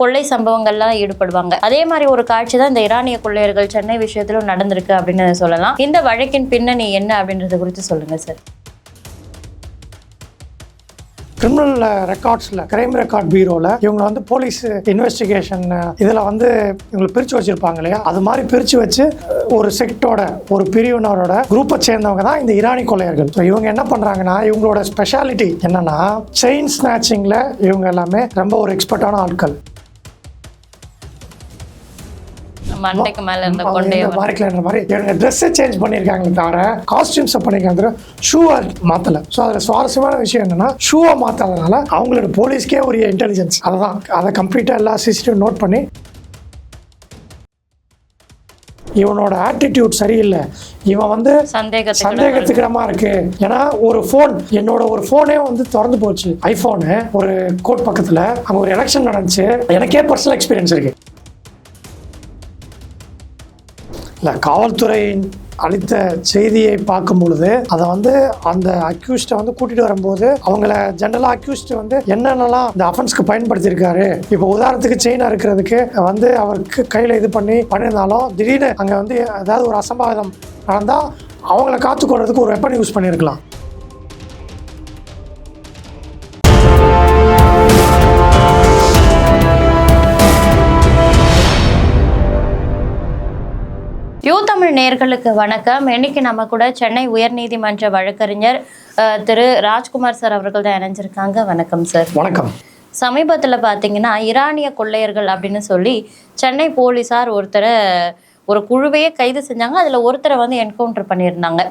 கொள்ளை சம்பவங்கள்லாம் ஈடுபடுவாங்க. அதே மாதிரி ஒரு காட்சி தான் இந்த ஈரானிய கொள்ளையர்கள் சென்னை விஷயத்திலும் நடந்திருக்கு அப்படின்னு சொல்லலாம். இந்த வழக்கின் பின்னணி என்ன அப்படின்றத குறித்து சொல்லுங்க சார் கிரிமினல் ரெக்கார்ட்ஸில் கிரைம் ரெக்கார்ட் பீரோவில் இவங்க வந்து போலீஸ் இன்வெஸ்டிகேஷன் இதில் வந்து இவங்களை பிரித்து வச்சுருப்பாங்க இல்லையா? அது மாதிரி பிரித்து வச்சு ஒரு செக்டோட ஒரு பிரிவினரோட குரூப்பை சேர்ந்தவங்க தான் இந்த ஈரானி கொள்ளையர்கள். ஸோ இவங்க என்ன பண்ணுறாங்கன்னா இவங்களோட ஸ்பெஷாலிட்டி என்னன்னா செயின் ஸ்நாச்சிங்கில் இவங்க எல்லாமே ரொம்ப ஒரு எக்ஸ்பர்ட்டான ஆட்கள். மண்டைக்கு மேல இருந்த கொண்டைய இந்த மாதிரி. இவங்க ட்ரெஸ்ஸை சேஞ்ச் பண்ணியிருக்காங்களே தவிர காஸ்டியூம்ஸை பண்ணியிருக்காங்க ஷூவை மாற்றலை ஸோ அதில் சுவாரஸ்யமான விஷயம் என்னன்னா ஷூவை மாற்றாதனால அவங்களோட போலீஸ்க்கே ஒரு இன்டெலிஜென்ஸ் அதுதான். அதை கம்ப்ளீட்டாக எல்லா சிசிடிவி நோட் பண்ணி இவனோட ஆட்டிடியூட் சரியில்லை. இவன் வந்து சந்தேகத்துக்கு சந்தேகத்துக்கிடமா இருக்கு. ஏன்னா ஒரு ஃபோன் என்னோட ஒரு ஃபோனே வந்து திறந்து போச்சு. ஐபோனு ஒரு கோட் பக்கத்துல அங்க ஒரு எலெக்ஷன் நடந்துச்சு. எனக்கே பர்சனல் எக்ஸ்பீரியன்ஸ் இருக்கு. இல்லை காவல்துறையின் அளித்த செய்தியை பார்க்கும் பொழுது அதை வந்து அந்த அக்யூஸ்டை வந்து கூட்டிட்டு வரும்போது அவங்கள ஜென்ரலாக அக்யூஸ்ட் வந்து என்னென்னலாம் இந்த அஃபென்ஸ்க்கு பயன்படுத்தியிருக்காரு? இப்போ உதாரணத்துக்கு செயினா இருக்கிறதுக்கு வந்து அவருக்கு கையில் இது பண்ணி பண்ணியிருந்தாலும் திடீர்னு அங்கே வந்து ஏதாவது ஒரு அசம்பாவிதம் நடந்தால் அவங்கள காத்துக்கொள்றதுக்கு ஒரு வெப்பன் யூஸ் பண்ணியிருக்கலாம். நேயர்களுக்கு வணக்கம். இன்னைக்கு நம்ம கூட சென்னை உயர்நீதிமன்ற வழக்கறிஞர் திரு ராஜ்குமார் சார் அவர்கள் தான் இணைஞ்சிருக்காங்க. வணக்கம் சார். வணக்கம். சமீபத்தில் பார்த்தீங்கன்னா ஈரானிய கொள்ளையர்கள் அப்படின்னு சொல்லி சென்னை போலீஸார் ஒருத்தரை ஒரு குழுவையே கைது செஞ்சாங்க. அதில் ஒருத்தரை வந்து என்கவுண்டர் பண்ணியிருந்தாங்க.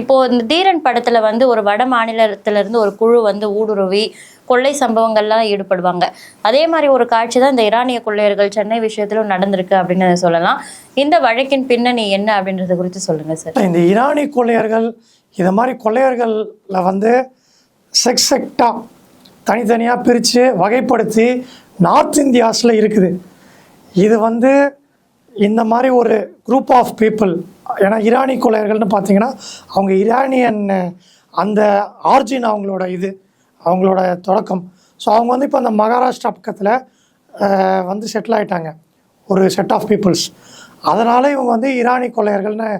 இப்போ இந்த தீரன் படத்துல வந்து ஒரு வட மாநிலத்துல இருந்து ஒரு குழு வந்து ஊடுருவி கொள்ளை சம்பவங்கள்லாம் ஈடுபடுவாங்க. அதே மாதிரி ஒரு காட்சி தான் இந்த ஈரானிய கொள்ளையர்கள் சென்னை விஷயத்திலும் நடந்திருக்கு அப்படின்னு சொல்லலாம். இந்த வழக்கின் பின்னணி என்ன அப்படின்றது குறித்து சொல்லுங்க சார். இந்த ஈரானி கொள்ளையர்கள் இதை மாதிரி கொள்ளையர்களில் வந்து செக்ஸ் செக்டாக தனித்தனியாக பிரித்து வகைப்படுத்தி நார்த் இந்தியாஸில் இருக்குது. இது வந்து இந்த மாதிரி ஒரு குரூப் ஆஃப் பீப்புள் ஏன்னா ஈரானி கொள்ளையர்கள்னு பார்த்தீங்கன்னா அவங்க ஈரானியன் அந்த ஆர்ஜின் அவங்களோட இது அவங்களோட தொடக்கம். ஸோ அவங்க வந்து இப்போ அந்த மகாராஷ்டிரா பக்கத்தில் வந்து செட்டில் ஆயிட்டாங்க. ஒரு செட் ஆஃப் பீப்புள்ஸ் அதனால் இவங்க வந்து ஈரானி கொள்ளையர்கள்னு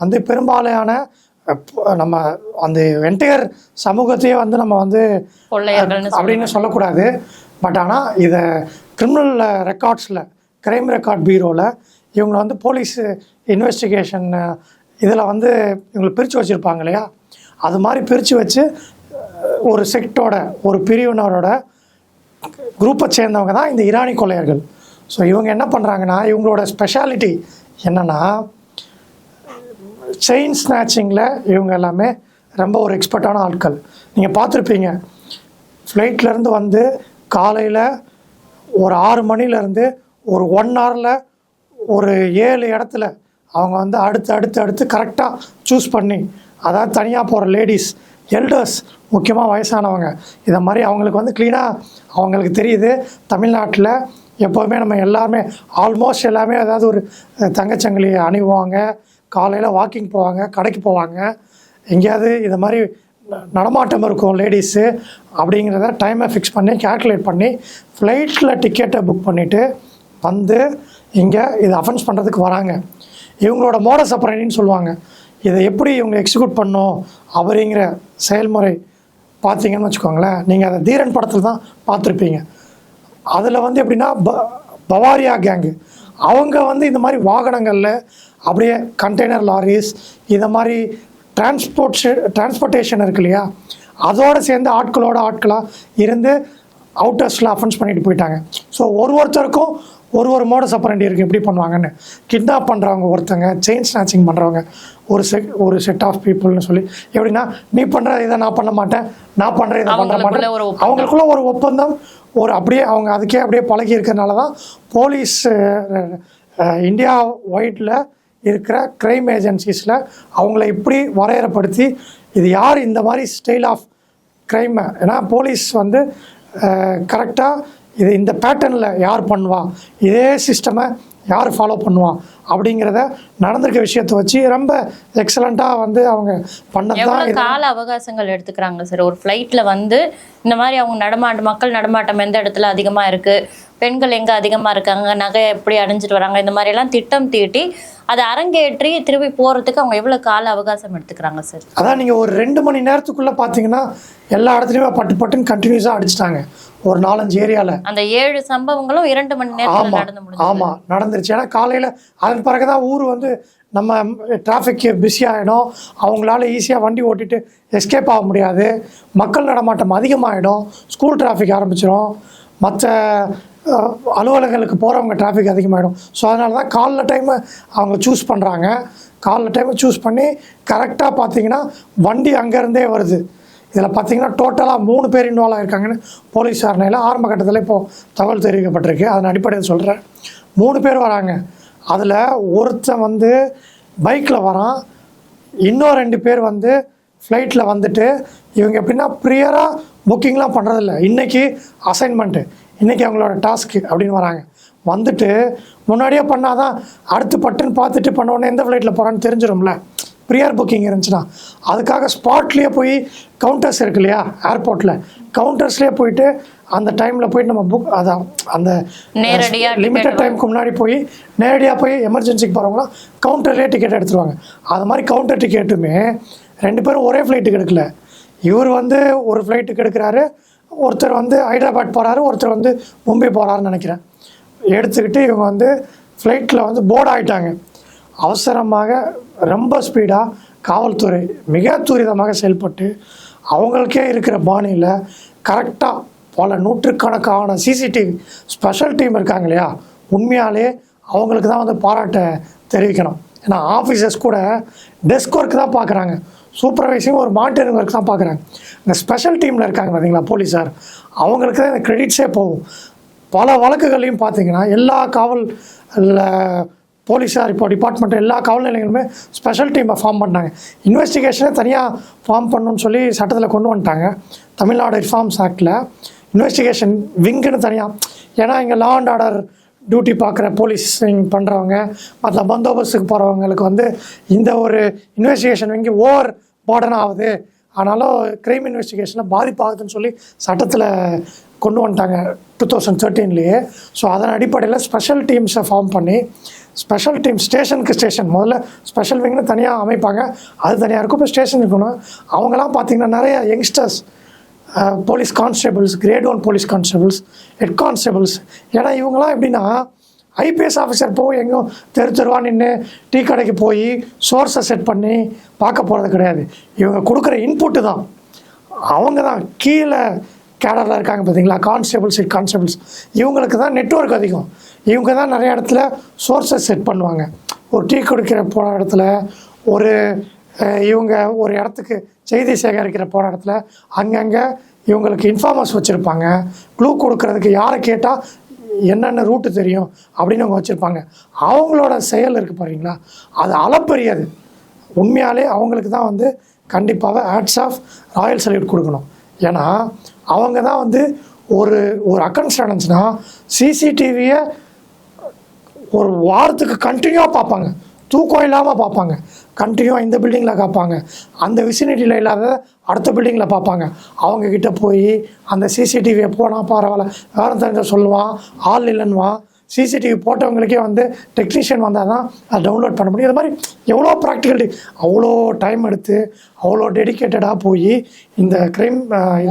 வந்து பெரும்பாலான அஹ், ப- நம்ம அந்த என்டையர் சமூகத்தையே வந்து நம்ம வந்து அப்படின்னு சொல்லக்கூடாது. பட் ஆனால் இதை கிரிமினல் ரெக்கார்ட்ஸில் கிரைம் ரெக்கார்ட் பீரோவில் இவங்களை வந்து போலீஸ் இன்வெஸ்டிகேஷன் இதில் வந்து இவங்களை பிரித்து வச்சுருப்பாங்க இல்லையா? அது மாதிரி பிரித்து வச்சு ஒரு செக்டோட ஒரு பிரிவினரோட குரூப்பை சேர்ந்தவங்க தான் இந்த ஈரானி கொள்ளையர்கள் ஸோ இவங்க என்ன பண்ணுறாங்கன்னா இவங்களோட ஸ்பெஷாலிட்டி என்னென்னா செயின் ஸ்நாச்சிங்கில் இவங்க எல்லாமே ரொம்ப ஒரு எக்ஸ்பர்ட்டான ஆட்கள். நீங்கள் பார்த்துருப்பீங்க ஃப்ளைட்லேருந்து வந்து காலையில் ஒரு ஆறு மணிலேருந்து ஒரு ஒன் ஹவரில் ஒரு ஏழு இடத்துல அவங்க வந்து அடுத்து அடுத்து அடுத்து கரெக்டாக சூஸ் பண்ணி அதாவது தனியாக போகிற லேடிஸ் எல்டர்ஸ் முக்கியமாக வயசானவங்க இதை மாதிரி அவங்களுக்கு வந்து க்ளீனாக அவங்களுக்கு தெரியுது. தமிழ்நாட்டில் எப்போதுமே நம்ம எல்லாருமே ஆல்மோஸ்ட் எல்லாமே ஏதாவது ஒரு தங்கச்சங்கிலி அணிவாங்க காலையில் வாக்கிங் போவாங்க கடைக்கு போவாங்க. எங்கேயாவது இதை மாதிரி நடமாட்டம் இருக்கும் லேடிஸு அப்படிங்கிறத டைமை ஃபிக்ஸ் பண்ணி கேல்குலேட் பண்ணி ஃப்ளைட்டில் டிக்கெட்டை புக் பண்ணிவிட்டு வந்து இங்கே இதை அஃபென்ஸ் பண்ணுறதுக்கு வராங்க. இவங்களோட மோடஸ் அப்ரண்டின்னு சொல்லுவாங்க. இதை எப்படி இவங்க எக்ஸிக்யூட் பண்ணோம் அப்படிங்கிற செயல்முறை பார்த்தீங்கன்னு வச்சுக்கோங்களேன். நீங்கள் அதை தீரன் படத்தில் தான் பார்த்துருப்பீங்க. அதில் வந்து எப்படின்னா ப பவாரியா கேங்கு அவங்க வந்து இந்த மாதிரி வாகனங்களில் அப்படியே கண்டெய்னர் லாரிஸ் இதை மாதிரி டிரான்ஸ்போர்ட் டிரான்ஸ்போர்ட்டேஷன் இருக்கு இல்லையா? அதோடு சேர்ந்து ஆட்களோட ஆட்களாக இருந்து அவுட்டர்ஸில் அஃபென்ஸ் பண்ணிட்டு போயிட்டாங்க. ஸோ ஒரு ஒருத்தருக்கும் ஒரு ஒரு மோடஸ் அப்பரண்டி இருக்குது எப்படி பண்ணுவாங்கன்னு? கிட்னாப் பண்ணுறவங்க ஒருத்தங்க செயின் ஸ்நாச்சிங் பண்ணுறவங்க ஒரு செட் ஒரு செட் ஆஃப் பீப்புள்னு சொல்லி. எப்படின்னா நீ பண்ணுற இதை நான் பண்ண மாட்டேன். நான் பண்ணுற இதை பண்ண மாட்டேன். அவங்களுக்குள்ள ஒரு ஒப்பந்தம். ஒரு அப்படியே அவங்க அதுக்கே அப்படியே பழகி இருக்கிறனால தான் போலீஸ் இந்தியா வைடில் இருக்கிற க்ரைம் ஏஜென்சிஸில் அவங்கள இப்படி வரையறைப்படுத்தி இது யார் இந்த மாதிரி ஸ்டைல் ஆஃப் க்ரைமை ஏன்னா போலீஸ் வந்து கரெக்டாக இது இந்த பேட்டர்னில் யார் பண்ணுவா? இதே சிஸ்டமை யார் ஃபாலோ பண்ணுவா? அப்படிங்கிறத நடந்திருக்க விஷயத்தை வச்சு ரொம்ப எக்ஸலண்ட்டாக வந்து அவங்க பண்ணது தான் எவ்வளவு கால அவகாசங்கள் எடுத்துக்கிறாங்க சார் ஒரு ஃப்ளைட்ல வந்து இந்த மாதிரி அவங்க நடமாட்டம் மக்கள் நடமாட்டம் எந்த இடத்துல அதிகமா இருக்கு? பெண்கள் எங்க அதிகமா இருக்காங்க? நகை எப்படி அணிஞ்சிட்டு வராங்க? இந்த மாதிரி எல்லாம் திட்டம் தீட்டி அதை அரங்கேற்றி திரும்பி போறதுக்கு அவங்க எவ்வளவு கால அவகாசம் எடுத்துக்கிறாங்க சார் அதான் நீங்கள் ஒரு ரெண்டு மணி நேரத்துக்குள்ளே பார்த்தீங்கன்னா எல்லா இடத்துலையுமே பட்டு பட்டுன்னு கண்டினியூஸாக அடிச்சிட்டாங்க. ஒரு நாலஞ்சு ஏரியாவில் அந்த ஏழு சம்பவங்களும் இரண்டு மணி நேரத்துல ஆமாம் ஆமாம் நடந்துருச்சு. ஏன்னா காலையில் அதன் பிறகு தான் ஊர் வந்து நம்ம டிராஃபிக் பிஸி ஆகிடும் அவங்களால ஈஸியாக வண்டி ஓட்டிட்டு எஸ்கேப் ஆக முடியாது. மக்கள் நடமாட்டம் அதிகமாகிடும் ஸ்கூல் டிராஃபிக் ஆரம்பிச்சிடும் மற்ற அலுவலகங்களுக்கு போகிறவங்க டிராஃபிக் அதிகமாகிடும் ஸோ அதனால தான் காலைல டைமை அவங்க சூஸ் பண்ணுறாங்க காலைல டைமை சூஸ் பண்ணி கரெக்டாக பார்த்தீங்கன்னா வண்டி அங்கேருந்தே வருது. இதில் பார்த்தீங்கன்னா டோட்டலாக மூணு பேர் இன்வால்வ் ஆகிருக்காங்கன்னு போலீஸ் விசாரணையில் ஆரம்ப கட்டத்தில் இப்போது தகவல் தெரிவிக்கப்பட்டிருக்கு. அதன் அடிப்படையில் சொல்கிறேன். மூணு பேர் வராங்க. அதில் ஒருத்தன் வந்து பைக்கில் வரான். இன்னும் ரெண்டு பேர் வந்து ஃப்ளைட்டில் வந்துட்டு இவங்க எப்படின்னா ப்ரியராக புக்கிங்லாம் பண்ணுறதில்ல இன்றைக்கி அசைன்மெண்ட்டு இன்றைக்கி அவங்களோட டாஸ்க்கு அப்படின்னு வராங்க. வந்துட்டு முன்னாடியே பண்ணாதான் அடுத்து பட்டுன்னு பார்த்துட்டு பண்ண உடனே எந்த ஃப்ளைட்டில் போகிறான்னு தெரிஞ்சிடும்ல ப்ரியர் புக்கிங் இருந்துச்சுன்னா அதுக்காக ஸ்பாட்லேயே போய் கவுண்டர்ஸ் இருக்கு இல்லையா ஏர்போர்ட்டில் கவுண்டர்ஸ்லேயே போயிட்டு அந்த டைமில் போயிட்டு நம்ம புக் அதான் அந்த லிமிட்டட் டைமுக்கு முன்னாடி போய் நேரடியாக போய் எமர்ஜென்சிக்கு போகிறவங்களாம் கவுண்டர்லேயே டிக்கெட் எடுத்துருவாங்க. அது மாதிரி கவுண்டர் டிக்கெட்டுமே ரெண்டு பேரும் ஒரே ஃப்ளைட்டுக்கு எடுக்கல. இவர் வந்து ஒரு ஃப்ளைட்டுக்கு எடுக்கிறாரு ஒருத்தர் வந்து ஹைதராபாத் போகிறாரு ஒருத்தர் வந்து மும்பை போகிறாருன்னு நினைக்கிறேன். எடுத்துக்கிட்டு இவங்க வந்து ஃப்ளைட்டில் வந்து போர்டு ஆயிட்டாங்க. அவசரமாக ரொம்ப ஸ்பீடாக காவல்துறை மிக துரிதமாக செயல்பட்டு அவங்களுக்கே இருக்கிற பாணியில் கரெக்டாக பல நூற்றுக்கணக்கான சிசிடிவி ஸ்பெஷல் டீம் இருக்காங்க இல்லையா? உண்மையாலே அவங்களுக்கு தான் வந்து பாராட்ட தெரிவிக்கணும். ஏன்னா ஆஃபீஸர்ஸ் கூட டெஸ்க் ஒர்க் தான் பார்க்குறாங்க சூப்பர்வைசிங் ஒரு மானிட்டரிங் ஒர்க் தான் பார்க்குறாங்க இந்த ஸ்பெஷல் டீமில் இருக்காங்க பார்த்தீங்களா போலீஸார்? அவங்களுக்கு தான் இந்த கிரெடிட்ஸே போகும். பல வழக்குகளையும் பார்த்தீங்கன்னா எல்லா காவல் போலீஸார் இப்போ டிபார்ட்மெண்ட் எல்லா காவல் நிலையங்களுமே ஸ்பெஷல் டீமை ஃபார்ம் பண்ணாங்க. இன்வெஸ்டிகேஷனே தனியாக ஃபார்ம் பண்ணணும்னு சொல்லி சட்டத்தில் கொண்டு வந்துட்டாங்க. தமிழ்நாடு ரிஃபார்ம்ஸ் ஆக்டில் இன்வெஸ்டிகேஷன் விங்குன்னு தனியாக ஏன்னா இங்கே லா அண்ட் ஆர்டர் டியூட்டி பார்க்குற போலீஸிங் பண்ணுறவங்க மற்ற பந்தோபஸ்துக்கு போகிறவங்களுக்கு வந்து இந்த ஒரு இன்வெஸ்டிகேஷன் விங்கி ஓவர் பார்டன் ஆகுது. ஆனாலும் க்ரைம் இன்வெஸ்டிகேஷனில் பாதிப்பாகுதுன்னு சொல்லி சட்டத்தில் கொண்டு வந்துட்டாங்க. டூ தௌசண்ட் தேர்ட்டீன்லேயே ஸோ அதன் அடிப்படையில் ஸ்பெஷல் டீம்ஸை ஃபார்ம் பண்ணி ஸ்பெஷல் டீம் ஸ்டேஷனுக்கு ஸ்டேஷன் முதல்ல ஸ்பெஷல் விங்னு தனியாக அமைப்பாங்க. அது தனியாக இருக்கும். இப்போ ஸ்டேஷன் இருக்கணும். அவங்களாம் பார்த்தீங்கன்னா நிறைய youngsters police constables grade one police constables head constables ஏன்னா இவங்கெல்லாம் எப்படின்னா ஐபிஎஸ் ஆஃபீஸர் போய் எங்கேயும் தெரு தெருவா நின்று டீ கடைக்கு போய் சோர்ஸை செட் பண்ணி பார்க்க போகிறது கிடையாது. இவங்க கொடுக்குற இன்புட்டு தான். அவங்க தான் கீழே கேடரில் இருக்காங்க பார்த்தீங்களா கான்ஸ்டபிள்ஸ் கான்ஸ்டபிள்ஸ் இவங்களுக்கு தான் நெட்வொர்க் அதிகம். இவங்க தான் நிறைய இடத்துல சோர்ஸஸ் செட் பண்ணுவாங்க. ஒரு டீ குடிக்கிற போன இடத்துல ஒரு இவங்க ஒரு இடத்துக்கு செய்தி சேகரிக்கிற போன இடத்துல அங்கங்கே இவங்களுக்கு இன்ஃபார்மர்ஸ் வச்சுருப்பாங்க. க்ளூ கொடுக்கறதுக்கு யாரை கேட்டால் என்னென்ன ரூட்டு தெரியும் அப்படின்னு அவங்க வச்சுருப்பாங்க. அவங்களோட செயல் இருக்குது பாருங்களா அது அளப்பரியது. உண்மையாலே அவங்களுக்கு தான் வந்து கண்டிப்பாக ஆட்ஸ் ஆஃப் ராயல் சல்யூட் கொடுக்கணும். ஏன்னா அவங்க தான் வந்து ஒரு ஒரு அக்கன்ஸ் நடந்துச்சுன்னா சிசிடிவியை ஒரு வாரத்துக்கு கண்டினியூவாக பார்ப்பாங்க. தூக்கம் இல்லாமல் பார்ப்பாங்க. கண்டினியூவாக இந்த பில்டிங்கில் பார்ப்பாங்க அந்த விசினிட்டியில் இல்லாத அடுத்த பில்டிங்கில் பார்ப்பாங்க. அவங்கக்கிட்ட போய் அந்த சிசிடிவியை போனால் பரவாயில்ல. வேறு தெரிஞ்ச சொல்லுவான் ஆள் இல்லைன்னுவான். சிசிடிவி போட்டவங்களுக்கே வந்து டெக்னீஷியன் வந்தால் தான் அதை டவுன்லோட் பண்ண முடியும். இது மாதிரி எவ்வளோ ப்ராக்டிகல் அவ்வளோ டைம் எடுத்து அவ்வளோ டெடிக்கேட்டடாக போய் இந்த க்ரைம்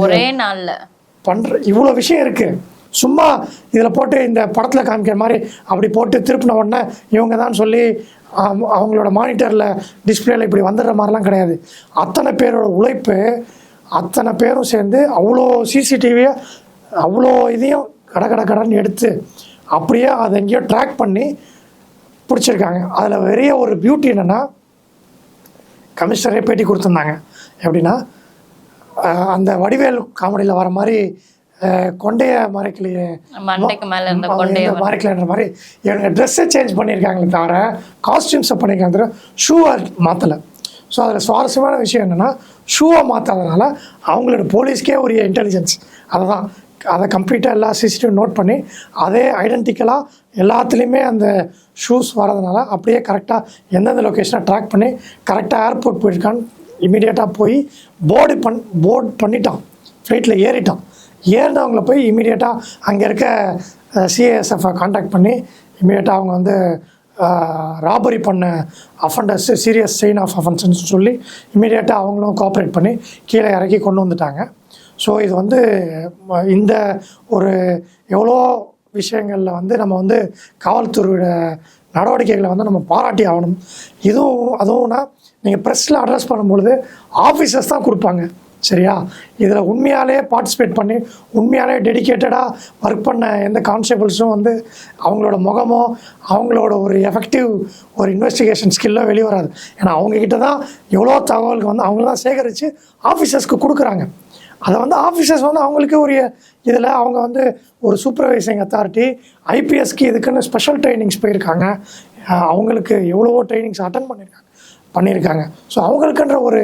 ஒரே நாள்ல. பண்ணுற இவ்வளோ விஷயம் இருக்குது சும்மா இதில் போட்டு இந்த படத்தில் காமிக்கிற மாதிரி அப்படி போட்டு திருப்பின உடனே இவங்க தான் சொல்லி அவங்களோட மானிட்டரில் டிஸ்பிளேல இப்படி வந்துடுற மாதிரிலாம் கிடையாது. அத்தனை பேரோட உழைப்பு அத்தனை பேரும் சேர்ந்து அவ்வளோ சிசிடிவியை அவ்வளோ இதையும் கட கட கடன்னு எடுத்து அப்படியே அதை எங்கேயோ ட்ராக் பண்ணி பிடிச்சிருக்காங்க. அதில் பெரிய ஒரு பியூட்டி என்னென்னா கமிஷனரே பேட்டி கொடுத்துருந்தாங்க. எப்படின்னா அந்த வடிவேல் காமெடியில் வர மாதிரி கொண்டைய மறைக்கலையே மறைக்கலைன்ற மாதிரி இவங்க ட்ரெஸ்ஸை சேஞ்ச் பண்ணியிருக்காங்களே தவிர காஸ்டியூம்ஸை பண்ணியிருக்காங்க ஷூவை மாற்றலை ஸோ அதில் சுவாரஸ்யமான விஷயம் என்னென்னா ஷூவை மாற்றாதனால அவங்களோட போலீஸ்க்கே உரிய இன்டெலிஜென்ஸ் அதை தான் அதை கம்ப்ளீட்டாக எல்லா சிசிடிவி நோட் பண்ணி அதே ஐடென்டிக்கலாக எல்லாத்துலேயுமே அந்த ஷூஸ் வரதுனால அப்படியே கரெக்டாக எந்தெந்த லொக்கேஷனை ட்ராக் பண்ணி கரெக்டாக ஏர்போர்ட் போயிருக்கான்னு இமீடியட்டாக போய் போர்டு பண் போர்ட் பண்ணிட்டான். ஃப்ளைட்டில் ஏறிட்டான். ஏறினவங்கள போய் இமீடியட்டாக அங்கே இருக்க சிஏஎஸ்எஃப்பை காண்டாக்ட் பண்ணி இமீடியட்டாக அவங்க வந்து ராபரி பண்ண அஃபண்டர்ஸ் சீரியஸ் செயின் ஆஃப் அஃபென்ஸ்னு சொல்லி இமீடியட்டாக அவங்களும் கோஆப்ரேட் பண்ணி கீழே இறக்கி கொண்டு வந்துட்டாங்க. ஸோ இது வந்து இந்த ஒரு எவ்வளோ விஷயங்களில் வந்து நம்ம வந்து காவல்துறையோட நடவடிக்கைகளை வந்து நம்ம பாராட்டி ஆகணும். இதுவும் அதுவும்னா நீங்கள் ப்ரெஸ்ஸில் அட்ரஸ் பண்ணும்பொழுது ஆஃபீஸர்ஸ் தான் கொடுப்பாங்க. சரியா? இதில் உண்மையாலே பார்ட்டிசிபேட் பண்ணி உண்மையாலே டெடிகேட்டடாக ஒர்க் பண்ண எந்த கான்ஸ்டபிள்ஸும் வந்து அவங்களோட முகமோ அவங்களோட ஒரு எஃபெக்டிவ் ஒரு இன்வெஸ்டிகேஷன் ஸ்கில்லோ வெளியே வராது. ஏன்னா அவங்கக்கிட்ட தான் எவ்வளோ தகவல்கள் வந்து அவங்க தான் சேகரித்து ஆஃபீஸர்ஸ்க்கு கொடுக்குறாங்க. அதை வந்து ஆஃபீஸர்ஸ் வந்து அவங்களுக்கு ஒரு இதில் அவங்க வந்து ஒரு சூப்பர்வைசிங் அத்தாரிட்டி ஐபிஎஸ்க்கு இதுக்குன்னு ஸ்பெஷல் ட்ரைனிங்ஸ் போயிருக்காங்க. அவங்களுக்கு எவ்வளவோ ட்ரைனிங்ஸ் அட்டன் பண்ணியிருக்காங்க பண்ணியிருக்காங்க ஸோ அவங்களுக்குன்ற ஒரு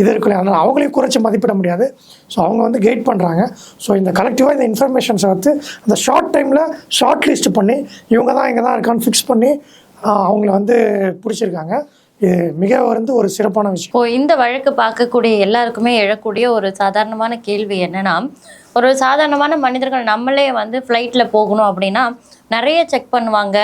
இது இருக்குல்ல அதனால் அவங்களையும் குறைச்சி மதிப்பிட முடியாது. ஸோ அவங்க வந்து கைட் பண்ணுறாங்க ஸோ இந்த கலெக்டிவாக இந்த இன்ஃபர்மேஷன்ஸை வந்து அந்த ஷார்ட் டைமில் ஷார்ட் லிஸ்ட் பண்ணி இவங்க தான் இங்கே தான் இருக்கான்னு ஃபிக்ஸ் பண்ணி அவங்கள வந்து பிடிச்சிருக்காங்க. இது மிக வந்து ஒரு சிறப்பான விஷயம். இப்போ இந்த வழக்கு பார்க்கக்கூடிய எல்லாருக்குமே எழக்கூடிய ஒரு சாதாரணமான கேள்வி என்னன்னா ஒரு சாதாரணமான மனிதர்கள் நம்மளே வந்து ஃப்ளைட்டில் போகணும் அப்படின்னா நிறைய செக் பண்ணுவாங்க.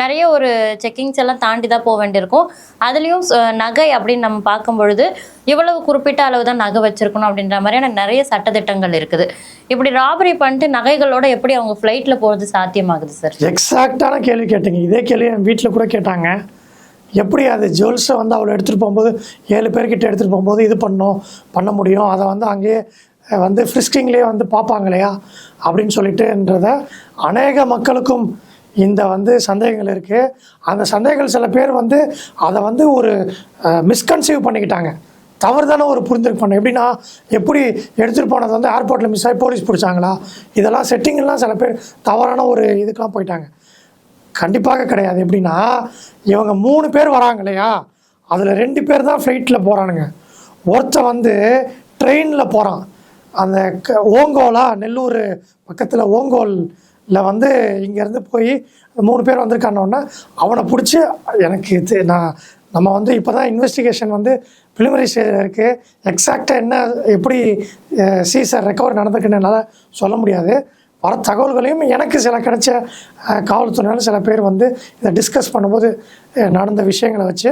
நிறைய ஒரு செக்கிங்ஸ் எல்லாம் தாண்டி தான் போக வேண்டியிருக்கும். அதுலேயும் நகை அப்படின்னு நம்ம பார்க்கும் பொழுது இவ்வளவு குறிப்பிட்ட அளவு தான் நகை வச்சிருக்கணும் அப்படின்ற மாதிரியான நிறைய சட்டதிட்டங்கள் இருக்குது. இப்படி ராபரி பண்ணிட்டு நகைகளோட எப்படி அவங்க ஃப்ளைட்டில் போகிறது சாத்தியமாகுது சார் எக்ஸாக்டான கேள்வி கேட்டீங்க. இதே கேள்வி என் வீட்டில் கூட கேட்டாங்க. எப்படி அது ஜுவல்ஸை வந்து அவளை எடுத்துகிட்டு போகும்போது ஏழு பேர்கிட்ட எடுத்துகிட்டு போகும்போது இது பண்ணோம் பண்ண முடியும் அதை வந்து அங்கேயே வந்து ஃப்ரிஸ்கிங்லேயே வந்து பார்ப்பாங்க இல்லையா? அப்படின்னு சொல்லிட்டுன்றத அநேக மக்களுக்கும் இந்த வந்து சந்தேகங்கள் இருக்குது அந்த சந்தேகங்கள் சில பேர் வந்து அதை வந்து ஒரு மிஸ்கன்சீவ் பண்ணிக்கிட்டாங்க. தவறுதான ஒரு புரிந்துருக்கு பண்ண. எப்படின்னா எப்படி எடுத்துகிட்டு போனது வந்து ஏர்போர்ட்டில் மிஸ் ஆகி போலீஸ் பிடிச்சாங்களா? இதெல்லாம் செட்டிங்லாம் சில பேர் தவறான ஒரு இதுக்கெலாம் போயிட்டாங்க. கண்டிப்பாக கிடையாது. எப்படின்னா இவங்க மூணு பேர் வராங்க இல்லையா? அதில் ரெண்டு பேர் தான் ஃப்ளைட்டில் போகிறானுங்க ஒருத்தன் வந்து ட்ரெயினில் போகிறான் அந்த க ஓங்கோலா நெல்லூர் பக்கத்தில் ஓங்கோலில் வந்து இங்கேருந்து போய் மூணு பேர் வந்திருக்கானோன்னா அவனை பிடிச்சி எனக்கு இது நான் நம்ம வந்து இப்போ தான் இன்வெஸ்டிகேஷன் வந்து பிலிமரி ஸ்டேஜில் இருக்குது எக்ஸாக்டாக என்ன எப்படி சீசர் ரெக்கவர் நடந்திருக்குன்னு என்னால் சொல்ல முடியாது. வர தகவல்களையும் எனக்கு சில கிடைச்ச காவல்துறையினர் சில பேர் வந்து இதை டிஸ்கஸ் பண்ணும்போது நடந்த விஷயங்களை வச்சு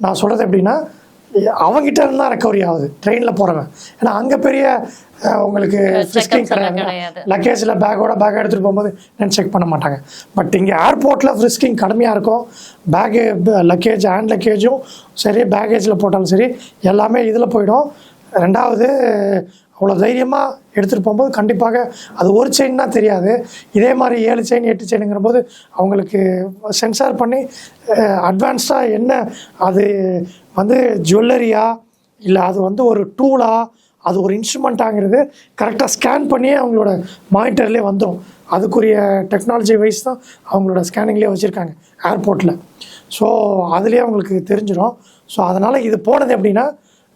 நான் சொல்கிறது எப்படின்னா அஹ், அவங்கிட்ட இருந்து தான் ரெக்கவரி ஆகுது. ட்ரெயினில் போகிறவன் ஏன்னா அங்கே பெரிய உங்களுக்கு ஃப்ரிஸ்கிங் கிடையாது. லக்கேஜில் பேக்கோட பேக் எடுத்துகிட்டு போகும்போது நான் செக் பண்ண மாட்டாங்க. பட் இங்கே ஏர்போர்ட்டில் ஃப்ரிஸ்கிங் கடுமையாக இருக்கும். பேகு லக்கேஜ் ஹேண்ட் லக்கேஜும் சரி பேக்கேஜில் போட்டாலும் சரி எல்லாமே இதில் போயிடும். ரெண்டாவது அவ்வளோ தைரியமாக எடுத்துகிட்டு போகும்போது கண்டிப்பாக அது ஒரு செயின் தான் தெரியாது. இதே மாதிரி ஏழு செயின் எட்டு செயினுங்கிற போது அவங்களுக்கு சென்சார் பண்ணி அட்வான்ஸ்டாக என்ன அது வந்து ஜுவல்லரியா இல்லை அது வந்து ஒரு டூலா அது ஒரு இன்ஸ்ட்ருமெண்ட்டாங்கிறது கரெக்டாக ஸ்கேன் பண்ணியே அவங்களோட மானிட்டர்லேயே வந்துடும் அதுக்குரிய டெக்னாலஜி வைஸ் தான் அவங்களோட ஸ்கேனிங்லேயே வச்சுருக்காங்க ஏர்போர்ட்டில் ஸோ அதுலேயே அவங்களுக்கு தெரிஞ்சிடும் ஸோ அதனால் இது போனது எப்படின்னா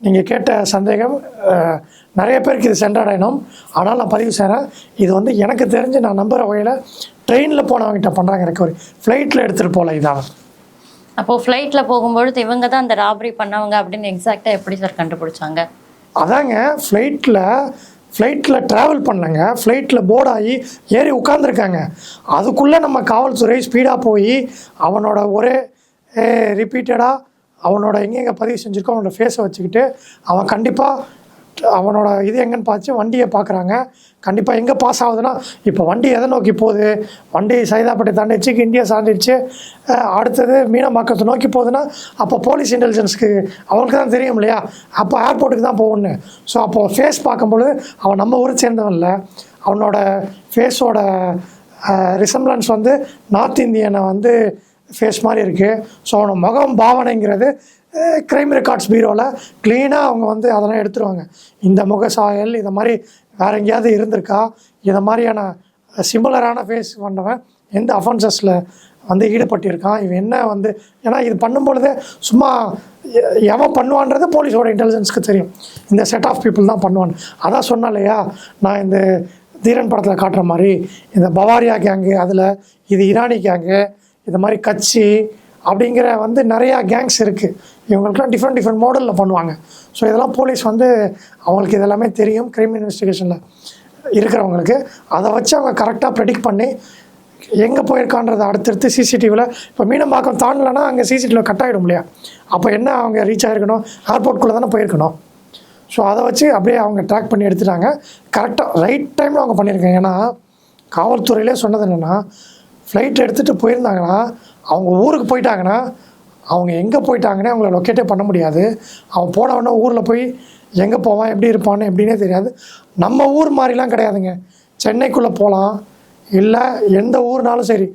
நீங்கள் கேட்ட சந்தேகம் நிறைய பேருக்கு இது சென்றடையணும் ஆனால் நான் பதிவு செய்கிறேன் இது வந்து எனக்கு தெரிஞ்சு நான் நம்புகிற வகையில் ட்ரெயினில் போனவங்ககிட்ட பண்ணுறாங்க ரெக்கவரி ஃப்ளைட்டில் எடுத்துகிட்டு போகல இதான். அப்போ ஃப்ளைட்டில் போகும்பொழுது இவங்க தான் அந்த ராபரி பண்ணவங்க அப்படின்னு எக்ஸாக்டாக எப்படி சார் கண்டுபிடிச்சாங்க? அதாங்க ஃப்ளைட்டில் ஃப்ளைட்டில் ட்ராவல் பண்ணலங்க ஃப்ளைட்டில் போர்ட் ஆகி ஏறி உட்காந்துருக்காங்க அதுக்குள்ளே நம்ம காவல்துறை ஸ்பீடாக போய் அவனோட ஒரே ரிப்பீட்டடாக அவனோட எங்கெங்கே பதிவு செஞ்சுருக்கோ அவனோட ஃபேஸை வச்சுக்கிட்டு அவன் கண்டிப்பாக அவனோட இது எங்கன்னு பார்த்து வண்டியை பார்க்குறாங்க. கண்டிப்பாக எங்கே பாஸ் ஆகுதுன்னா இப்போ வண்டி எதை நோக்கி போகுது? வண்டி சைதாப்பேட்டை தாண்டிடுச்சு இந்தியா சாண்டிடுச்சு அடுத்தது மீனமாக்கத்தை நோக்கி போகுதுன்னா அப்போ போலீஸ் இன்டெலிஜென்ஸ்க்கு அவனுக்கு தான் தெரியும் இல்லையா? அப்போ ஏர்போர்ட்டுக்கு தான் போகணும் ஸோ அப்போ ஃபேஸ் பார்க்கும்பொழுது அவன் நம்ம ஊரை சேர்ந்தவன் இல்லை. அவனோட ஃபேஸோட ரிசம்லன்ஸ் வந்து நார்த் இந்தியனை வந்து ஃபேஸ் மாதிரி இருக்குது ஸோ அவனோட முகம் பாவனைங்கிறது க்ரைம் ரெக்கார்ட்ஸ் பீரோவில் க்ளீனாக அவங்க வந்து அதெல்லாம் எடுத்துருவாங்க. இந்த முக சாயல் இதை மாதிரி வேற எங்கேயாவது இருந்திருக்கா? இதை மாதிரியான சிமிலரான ஃபேஸ் பண்ணவன் எந்த அஃபென்சஸில் வந்து ஈடுபட்டிருக்கான்? இவன் என்ன வந்து ஏன்னா இது பண்ணும்பொழுதே சும்மா எவன் பண்ணுவான்றது போலீஸோட இன்டெலிஜென்ஸ்க்கு தெரியும். இந்த செட் ஆஃப் பீப்புள் தான் பண்ணுவான். அதான் சொன்னேன் இல்லையா நான் இந்த தீரன் படத்தில் காட்டுற மாதிரி இந்த பவாரியா கேங்கு அதில் இது ஈரானி கேங்கு இந்த மாதிரி கட்சி அப்படிங்கிற வந்து நிறையா கேங்ஸ் இருக்குது இவங்களுக்குலாம் டிஃப்ரெண்ட் டிஃப்ரெண்ட் மாடலில் பண்ணுவாங்க. ஸோ இதெல்லாம் போலீஸ் வந்து அவங்களுக்கு இதெல்லாமே தெரியும் கிரைம் இன்வெஸ்டிகேஷனில் இருக்கிறவங்களுக்கு. அதை வச்சு அவங்க கரெக்டாக ப்ரெடிக்ட் பண்ணி எங்கே போயிருக்கான்றதை அடுத்தடுத்து சிசிடிவியில் இப்போ மீனம்பாக்கம் தாண்டலைன்னா அங்கே சிசிடிவியில் கட் ஆகிடும் இல்லையா? அப்போ என்ன அவங்க ரீச் ஆகிருக்கணும் ஏர்போர்ட்குள்ளே தானே போயிருக்கணும். ஸோ அதை வச்சு அப்படியே அவங்க ட்ராக் பண்ணி எடுத்துட்டாங்க. கரெக்டாக ரைட் டைமில் அவங்க பண்ணியிருக்காங்க. ஏன்னா காவல்துறையிலே சொன்னது என்னென்னா ஃப்ளைட் எடுத்துகிட்டு போயிருந்தாங்கன்னா அவங்க ஊருக்கு போயிட்டாங்கன்னா அவங்க எங்கே போயிட்டாங்கன்னே அவங்கள லொக்கேட்டே பண்ண முடியாது. அவன் போன ஊரில் போய் எங்கே போவான் எப்படி இருப்பான்னு எப்படின்னே தெரியாது. நம்ம ஊர் மாதிரிலாம் கிடையாதுங்க. சென்னைக்குள்ளே போகலாம் இல்லை எந்த ஊர்னாலும் சரி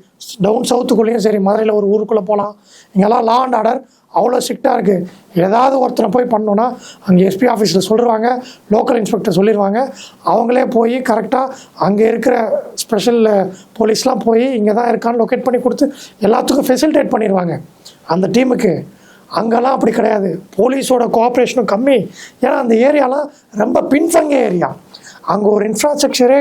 டவுன் சவுத்துக்குள்ளேயும் சரி மதுரையில் ஒரு ஊருக்குள்ளே போகலாம் இங்கெல்லாம் லா அண்ட் ஆர்டர் அவ்வளோ ஸ்ட்ரிக்டாக இருக்குது ஏதாவது ஒருத்தரை போய் பண்ணோன்னா அங்கே எஸ்பி ஆஃபீஸில் சொல்லிடுவாங்க லோக்கல் இன்ஸ்பெக்டர் சொல்லிடுவாங்க அவங்களே போய் கரெக்டாக அங்கே இருக்கிற ஸ்பெஷல் போலீஸ்லாம் போய் இங்கே தான் இருக்கான்னு லொக்கேட் பண்ணி கொடுத்து எல்லாத்துக்கும் ஃபெசிலிட்டேட் பண்ணிடுவாங்க அந்த டீமுக்கு அங்கெல்லாம் அப்படி கிடையாது. போலீஸோட கோஆப்ரேஷனும் கம்மி. ஏன்னா அந்த ஏரியாலாம் ரொம்ப பின்தங்கிய ஏரியா. அங்கே ஒரு இன்ஃப்ராஸ்ட்ரக்சரே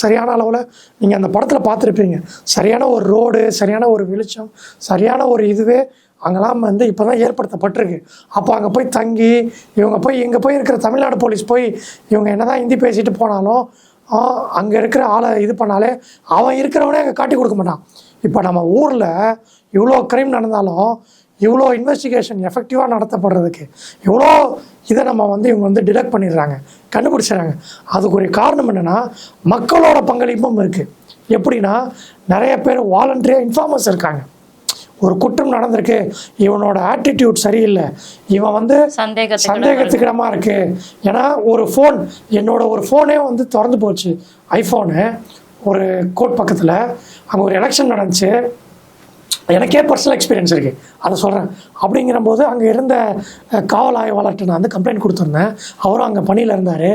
சரியான அளவில் நீங்கள் அந்த படத்தில் பார்த்துருப்பீங்க. சரியான ஒரு ரோடு சரியான ஒரு வெளிச்சம் சரியான ஒரு இதுவே அங்கெல்லாம் வந்து இப்போ தான் ஏற்படுத்தப்பட்டிருக்கு. அப்போ அங்கே போய் தங்கி இவங்க போய் இங்கே போய் இருக்கிற தமிழ்நாடு போலீஸ் போய் இவங்க என்ன தான் ஹிந்தி பேசிட்டு போனாலும் அங்கே இருக்கிற ஆளை இது பண்ணாலே அவன் இருக்கிறவனே அங்கே காட்டி கொடுக்க மாட்டான். இப்போ நம்ம ஊரில் இவ்வளோ க்ரைம் நடந்தாலும் இவ்வளோ இன்வெஸ்டிகேஷன் எஃபெக்டிவாக நடத்தப்படுறதுக்கு இவ்வளோ இதை நம்ம வந்து இவங்க வந்து டிடெக்ட் பண்ணிடுறாங்க கண்டுபிடிச்சிடுறாங்க. அதுக்கு ஒரு காரணம் என்னென்னா மக்களோட பங்களிப்பும் இருக்குது எப்படின்னா நிறைய பேர் வாலண்டரியாக இன்ஃபார்மர்ஸ் இருக்காங்க. ஒரு குற்றம் நடந்திருக்கு. இவனோட ஆட்டிடியூட் சரியில்லை. இவன் வந்து சந்தேகத்துக்கு சந்தேகத்துக்கிடமா இருக்கு. ஏன்னா ஒரு ஃபோன் என்னோட ஒரு ஃபோனே வந்து திறந்து போச்சு. ஐஃபோனு ஒரு கோட் பக்கத்தில். அங்கே ஒரு எலெக்ஷன் நடந்துச்சு. எனக்கே பர்சனல் எக்ஸ்பீரியன்ஸ் இருக்குது அதை சொல்கிறேன் அப்படிங்கிற போது அங்கே இருந்த காவல் ஆய்வாளர்கிட்ட நான் வந்து கம்ப்ளைண்ட் கொடுத்துருந்தேன். அவரும் அங்கே பணியில் இருந்தார்.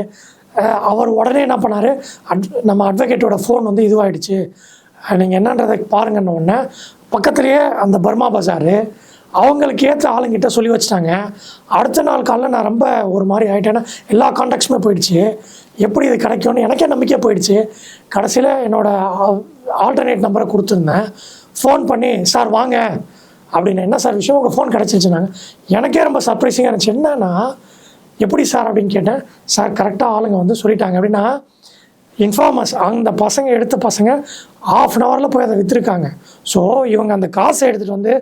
அவர் உடனே என்ன பண்ணார்? அட் நம்ம அட்வொகேட்டோட ஃபோன் வந்து இதுவாகிடுச்சு நீங்கள் என்னன்றதை பாருங்கன்ன உடனே பக்கத்துலேயே அந்த பர்மா பஜாரு. அவங்களுக்கு ஏற்ற ஆளுங்கிட்ட சொல்லி வச்சுட்டாங்க. அடுத்த நாள் காலைல நான் ரொம்ப ஒரு மாதிரி ஆகிட்டேன்னா எல்லா கான்டாக்ட்ஸுமே போயிடுச்சு. எப்படி இது கிடைக்கும்னு எனக்கே நம்பிக்கை போயிடுச்சு. கடைசியில் என்னோடய ஆல்டர்னேட் நம்பரை கொடுத்துருந்தேன். ஃபோன் பண்ணி சார் வாங்க. அப்படின்னு என்ன சார் விஷயம்? உங்கள் ஃபோன் கிடச்சிருச்சுனாங்க எனக்கே ரொம்ப சர்ப்ரைசிங்காக இருந்துச்சு. என்னன்னா எப்படி சார்? அப்படின்னு கேட்டேன். சார் கரெக்டாக ஆளுங்க வந்து சொல்லிட்டாங்க. அப்படின்னா இன்ஃபார்மர்ஸ் அந்த பசங்க எடுத்த பசங்க ஆஃப் அன் ஹவரில் போய் அதை விற்றுருக்காங்க ஸோ இவங்க அந்த காசை எடுத்துகிட்டு வந்து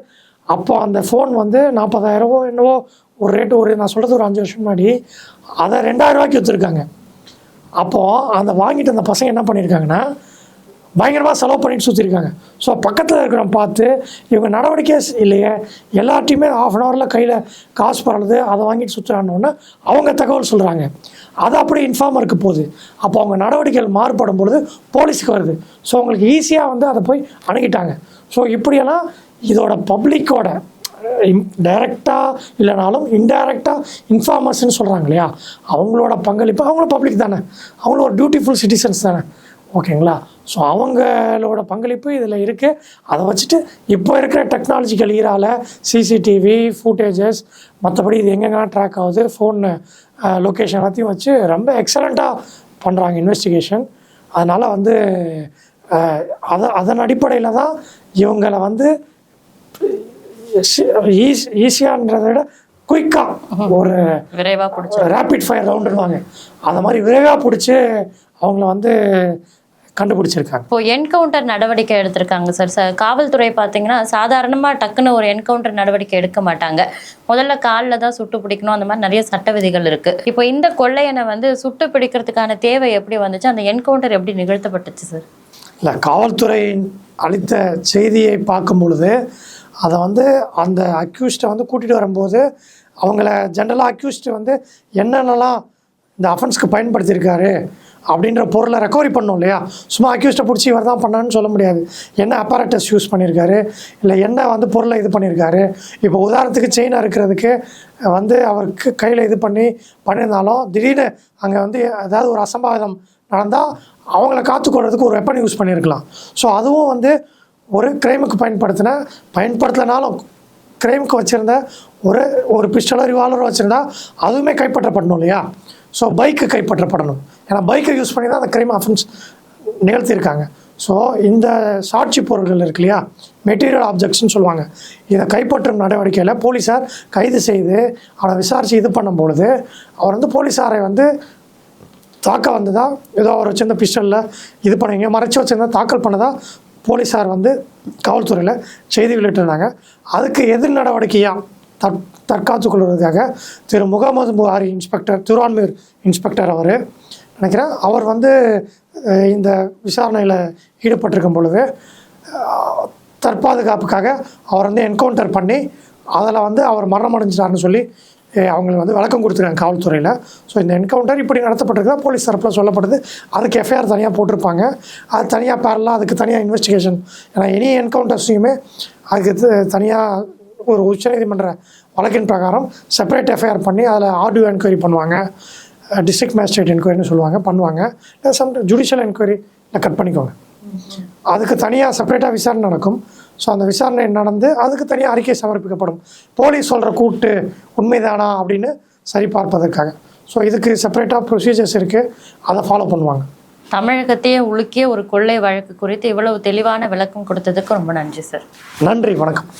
அப்போ அந்த ஃபோன் வந்து நாற்பதாயிரவோ என்னவோ ஒரு ரேட்டு ஒரு நான் சொல்கிறது ஒரு அஞ்சு வருஷம் முன்னாடி அதை ரெண்டாயிரம் ரூபாய்க்கு விற்றுருக்காங்க அப்போது அந்த வாங்கிட்டு அந்த பசங்க என்ன பண்ணியிருக்காங்கன்னா பயங்கரமாக செலவு பண்ணிட்டு சுற்றிருக்காங்க ஸோ பக்கத்தில் இருக்கிறவங்க பார்த்து இவங்க நடவடிக்கை இல்லையே எல்லாத்தையுமே ஆஃப் அன் ஹவரில் கையில் காசு பரவுது அதை வாங்கிட்டு சுற்றுறான்னு அவங்க தகவல் சொல்கிறாங்க அது அப்படி இன்ஃபார்மருக்கு போகுது. அப்போ அவங்க நடவடிக்கைகள் மாறுபடும் பொழுது போலீஸுக்கு வருது. ஸோ அவங்களுக்கு ஈஸியாக வந்து அதை போய் அணுகிட்டாங்க. ஸோ இப்படியெல்லாம் இதோட பப்ளிக்கோட டைரெக்டாக இல்லைனாலும் இன்டைரக்டாக இன்ஃபார்மர்ஸ்னு சொல்கிறாங்க இல்லையா? அவங்களோட பங்களிப்பு அவங்களும் பப்ளிக் தானே. அவங்களும் ஒரு டியூட்டிஃபுல் சிட்டிசன்ஸ் தானே. ஓகேங்களா ஸோ அவங்களோட பங்களிப்பு இதில் இருக்குது அதை வச்சுட்டு இப்போ இருக்கிற டெக்னாலஜிக்கல் ஈரால சிசிடிவி ஃபுட்டேஜஸ் மற்றபடி இது எங்கெங்கெல்லாம் ட்ராக் ஆகுது ஃபோன் லொக்கேஷன் எல்லாத்தையும் வச்சு ரொம்ப எக்ஸலண்ட்டாக பண்ணுறாங்க இன்வெஸ்டிகேஷன் அதனால் வந்து அத அதன் அடிப்படையில் தான் இவங்களை வந்து ஈஸியான்றதை விட குயிக்காக ஒரு விரைவா பிடிச்சி ரேபிட் ஃபயர் ரவுண்டுவாங்க அந்த மாதிரி விரைவாக பிடிச்சி அவங்கள வந்து கண்டுபிடிச்சிருக்காங்க. இப்போ என்கவுண்டர் நடவடிக்கை எடுத்திருக்காங்க சார் சார் காவல்துறை பார்த்தீங்கன்னா சாதாரணமாக டக்குன்னு ஒரு என்கவுண்டர் நடவடிக்கை எடுக்க மாட்டாங்க. முதல்ல காலில் தான் சுட்டு பிடிக்கணும். அந்த மாதிரி நிறைய சட்ட விதிகள் இருக்கு. இப்போ இந்த கொள்ளையனை வந்து சுட்டு பிடிக்கிறதுக்கான தேவை எப்படி வந்துச்சு? அந்த என்கவுண்டர் எப்படி நிகழ்த்தப்பட்டுச்சு சார் இல்லை காவல்துறை அளித்த செய்தியை பார்க்கும் பொழுது அதை வந்து அந்த அக்யூஸ்டை வந்து கூட்டிகிட்டு வரும்போது அவங்கள ஜென்ரலாக அக்யூஸ்டு வந்து என்னென்னலாம் இந்த அஃபென்ஸ்க்கு பயன்படுத்தியிருக்காரு அப்படின்ற பொருளை ரெக்கவரி பண்ணோம் இல்லையா? சும்மா அக்யூஸ்டை பிடிச்சி இவர் தான் பண்ணான்னு சொல்ல முடியாது. என்ன அப்பாரட்டஸ் யூஸ் பண்ணியிருக்காரு இல்லை என்ன வந்து பொருளை இது பண்ணியிருக்காரு இப்போ உதாரணத்துக்கு செயினாக இருக்கிறதுக்கு வந்து அவருக்கு கையில் இது பண்ணி பண்ணியிருந்தாலும் திடீர்னு அங்கே வந்து ஏதாவது ஒரு அசம்பாவிதம் நடந்தால் அவங்கள காத்துக்கொள்றதுக்கு ஒரு வெப்பன் யூஸ் பண்ணியிருக்கலாம் ஸோ அதுவும் வந்து ஒரு கிரைமுக்கு பயன்படுத்தின பயன்படுத்தலைனாலும் கிரைமுக்கு வச்சுருந்த ஒரு ஒரு பிஸ்டலோ ரிவால்வரோ வச்சுருந்தா அதுவுமே கைப்பற்றப்படணும் இல்லையா? ஸோ பைக்கு கைப்பற்றப்படணும். ஏன்னா பைக்கை யூஸ் பண்ணி தான் அந்த கிரைம் அஃபென்ஸ் நிகழ்த்தியிருக்காங்க. ஸோ இந்த சாட்சி பொருட்கள் இருக்கு இல்லையா? மெட்டீரியல் ஆப்ஜெக்ட்ஸ்னு சொல்லுவாங்க. இதை கைப்பற்றும் நடவடிக்கையில் போலீஸார் கைது செய்து அவரை விசாரித்து இது பண்ணும் பொழுது அவர் வந்து போலீஸாரை வந்து தாக்க வந்ததா? ஏதோ அவர் வச்சிருந்த பிஸ்டலில் இது பண்ணுவீங்க மறைச்சி வச்சிருந்தா தாக்கல் பண்ணதா? போலீஸார் வந்து காவல்துறையில் செய்தி வெளியிட்டிருந்தாங்க. அதுக்கு எதிர் நடவடிக்கையாக தற் தற்காத்து கொள்வதற்காக திரு முகமது புகாரி இன்ஸ்பெக்டர் திருவான்மீர் இன்ஸ்பெக்டர் அவர் நினைக்கிறேன். அவர் வந்து இந்த விசாரணையில் ஈடுபட்டிருக்கும் பொழுது தற்பாதுகாப்புக்காக அவர் வந்து என்கவுண்டர் பண்ணி அதில் வந்து அவர் மரணம் அடைஞ்சிட்டார்னு சொல்லி அவங்களுக்கு வந்து விளக்கம் கொடுத்துருக்காங்க காவல்துறையில். ஸோ இந்த என்கவுண்டர் இப்படி நடத்தப்பட்டிருக்கா போலீஸ் தரப்பில் சொல்லப்படுது. அதுக்கு எஃப்ஐஆர் தனியாக போட்டிருப்பாங்க. அது தனியாக பேரலாம் அதுக்கு தனியாக இன்வெஸ்டிகேஷன் ஏன்னா எனி என்கவுண்டர்ஸையுமே அதுக்கு தனியாக ஒரு உச்சநீதிமன்ற வழக்கின் பிரகாரம் செப்பரேட் எஃப்ஐஆர் பண்ணி அதில் ஆர்டிஓ என்கொயரி பண்ணுவாங்க. டிஸ்ட்ரிக்ட் மேஜிஸ்ட்ரேட் என்கொயரின்னு சொல்லுவாங்க பண்ணுவாங்க. இல்லை சம் ஜுடிஷியல் என்கொயரியில் கட் பண்ணிக்கோங்க. அதுக்கு தனியாக செப்பரேட்டாக விசாரணை நடக்கும். ஸோ அந்த விசாரணை நடந்து அதுக்கு தனியாக அறிக்கை சமர்ப்பிக்கப்படும். போலீஸ் சொல்கிற கூட்டு உண்மைதானா அப்படின்னு சரிபார்ப்பதற்காக. ஸோ இதுக்கு செப்பரேட்டாக ப்ரொசீஜர்ஸ் இருக்குது அதை ஃபாலோ பண்ணுவாங்க. தமிழகத்தையே உலுக்கிய ஒரு கொள்ளை வழக்கு குறித்து இவ்வளவு தெளிவான விளக்கம் கொடுத்ததுக்கு ரொம்ப நன்றி சார் நன்றி வணக்கம்.